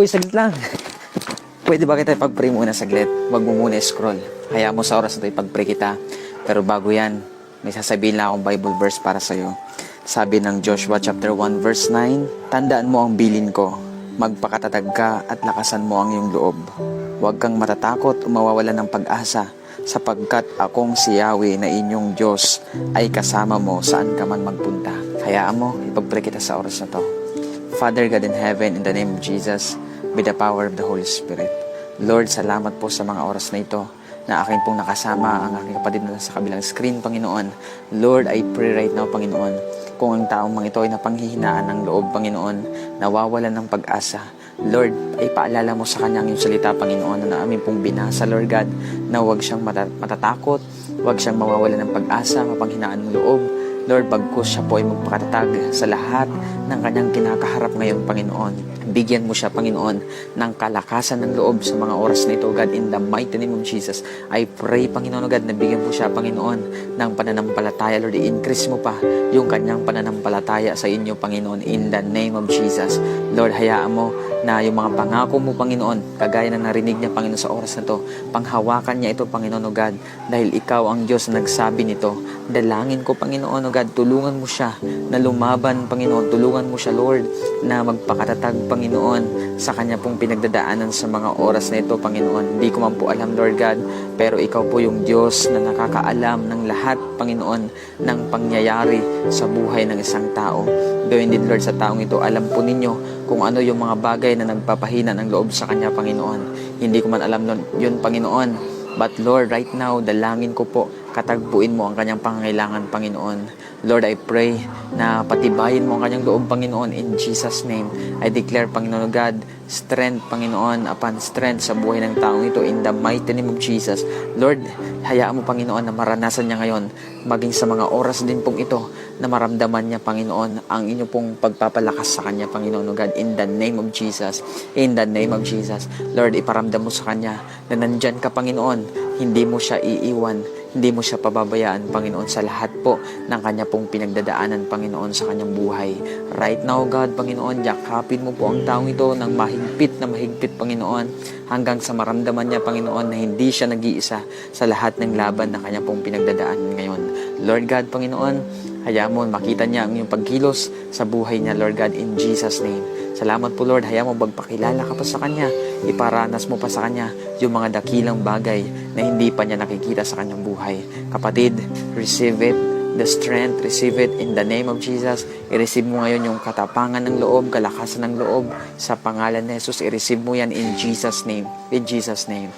Uy, saglit lang. Pwede ba kita ipag-pray muna saglit? Huwag mo muna scroll. Hayaan mo sa oras na ito ipag-pray kita. Pero bago yan, may sasabihin lang akong Bible verse para sa'yo. Sabi ng Joshua chapter 1 verse 9, Tandaan mo ang bilin ko, magpakatatag ka at lakasan mo ang iyong loob. Huwag kang matatakot o mawawala ng pag-asa sapagkat akong si Yahweh na inyong Diyos ay kasama mo saan ka man magpunta. Hayaan mo, ipag-pray kita sa oras na to. Father God in heaven, in the name of Jesus, with the power of the Holy Spirit. Lord, salamat po sa mga oras na ito na akin pong nakasama ang aking kapatid na sa kabilang screen, Panginoon. Lord, I pray right now, Panginoon, kung ang taong mga ito ay napanghihinaan ng loob, Panginoon, nawawalan ng pag-asa, Lord, ay paalala mo sa kanya ang salita, Panginoon, na amin pong binasa, Lord God, na huwag siyang mata- matatakot, huwag siyang mawawalan ng pag-asa, mapanghinaan ng loob, Lord, bagkus siya po ay magpakatatag sa lahat ng kanyang kinakaharap ngayon, Panginoon. Bigyan mo siya, Panginoon, ng kalakasan ng loob sa mga oras na ito, God, in the mighty name of Jesus. I pray, Panginoon, God, na bigyan mo siya, Panginoon, ng pananampalataya, Lord, i-increase mo pa yung kanyang pananampalataya sa inyo, Panginoon, in the name of Jesus. Lord, hayaan mo na yung mga pangako mo, Panginoon, kagaya na narinig niya, Panginoon, sa oras na to, panghawakan niya ito, Panginoon, God, dahil ikaw ang Diyos na nagsabi nito. Dalangin ko, Panginoon, O God, tulungan mo siya na lumaban, Panginoon, tulungan mo siya, Lord, na magpakatatag, Panginoon, sa kanya pong pinagdadaanan sa mga oras na ito, Panginoon. Hindi ko man po alam, Lord God, pero ikaw po yung Diyos na nakakaalam ng lahat, Panginoon, ng pangyayari sa buhay ng isang tao. Gawin din, Lord, sa taong ito, alam po ninyo kung ano yung mga bagay na nagpapahina ng loob sa Kanya, Panginoon. Hindi ko man alam nun, yun, Panginoon. But Lord, right now, dalangin ko po, katagpuin mo ang kanyang pangangailangan, Panginoon. Lord, I pray na patibayin mo ang kanyang loob, Panginoon, in Jesus' name. I declare, Panginoon God, strength, Panginoon, upon strength sa buhay ng taong ito in the mighty name of Jesus. Lord, hayaan mo, Panginoon, na maranasan niya ngayon, maging sa mga oras din pong ito, na maramdaman niya, Panginoon, ang inyo pong pagpapalakas sa Kanya, Panginoon, O God, in the name of Jesus. In the name of Jesus. Lord, iparamdam mo sa Kanya na nandyan ka, Panginoon, hindi mo siya iiwan, hindi mo siya pababayaan, Panginoon, sa lahat po ng Kanya pong pinagdadaanan, Panginoon, sa Kanyang buhay. Right now, God, Panginoon, yakapin mo po ang taong ito ng mahigpit na mahigpit, Panginoon, hanggang sa maramdaman niya, Panginoon, na hindi siya nag-iisa sa lahat ng laban na Kanya pong pinagdadaanan ngayon. Lord God, Panginoon, hayaan mo makita niya ang iyong pagkilos sa buhay niya, Lord God, in Jesus' name. Salamat po, Lord. Hayaan mo magpakilala ka pa sa Kanya. Iparanas mo pa sa Kanya yung mga dakilang bagay na hindi pa niya nakikita sa Kanyang buhay. Kapatid, receive it the strength, receive it in the name of Jesus. I-receive mo ngayon yung katapangan ng loob, kalakasan ng loob sa pangalan ni Jesus. I-receive mo yan in Jesus' name. In Jesus' name.